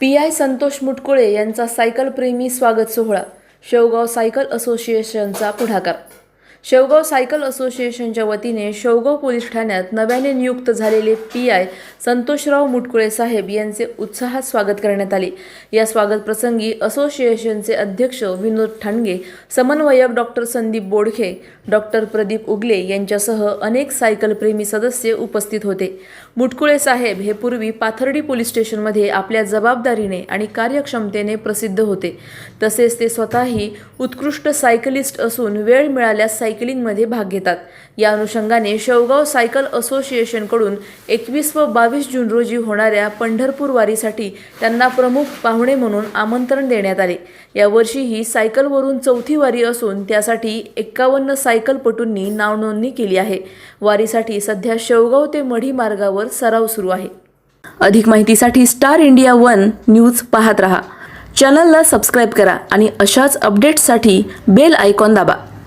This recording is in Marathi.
पी आय संतोष मुटकुळे यांचा सायकल प्रेमी स्वागत सोहळा शेवगाव सायकल असोसिएशनचा पुढाकार. शेवगाव सायकल असोसिएशनच्या वतीने शेवगाव पोलीस ठाण्यात नव्याने नियुक्त झालेले पी आय संतोषराव मुटकुळे साहेब यांचे उत्साहात स्वागत करण्यात आले. या स्वागत प्रसंगी असोसिएशनचे अध्यक्ष विनोद ठाणगे समन्वयक डॉक्टर संदीप बोडखे डॉक्टर प्रदीप उगले यांच्यासह अनेक सायकलप्रेमी सदस्य उपस्थित होते. मुटकुळे साहेब हे पूर्वी पाथर्डी पोलीस स्टेशनमध्ये आपल्या जबाबदारीने आणि कार्यक्षमतेने प्रसिद्ध होते. तसेच ते स्वतःही उत्कृष्ट सायकलिस्ट असून वेळ मिळाल्यास सायकलिंगमध्ये भाग घेतात. या अनुषंगाने शेवगाव सायकल असोसिएशनकडून एकवीस व बावीस जून रोजी होणाऱ्या पंढरपूर वारीसाठी त्यांना प्रमुख पाहुणे म्हणून आमंत्रण देण्यात आले. यावर्षी ही सायकलवरून चौथी वारी असून त्यासाठी एक्कावन्न सायकलपटूंनी नावनोंदणी केली आहे. वारीसाठी सध्या शेवगाव ते मढी मार्गावर सराव सुरू आहे. अधिक माहितीसाठी स्टार इंडिया वन न्यूज पाहत रहा. चॅनलला सबस्क्राईब करा आणि अशाच अपडेट्ससाठी बेल आयकॉन दाबा.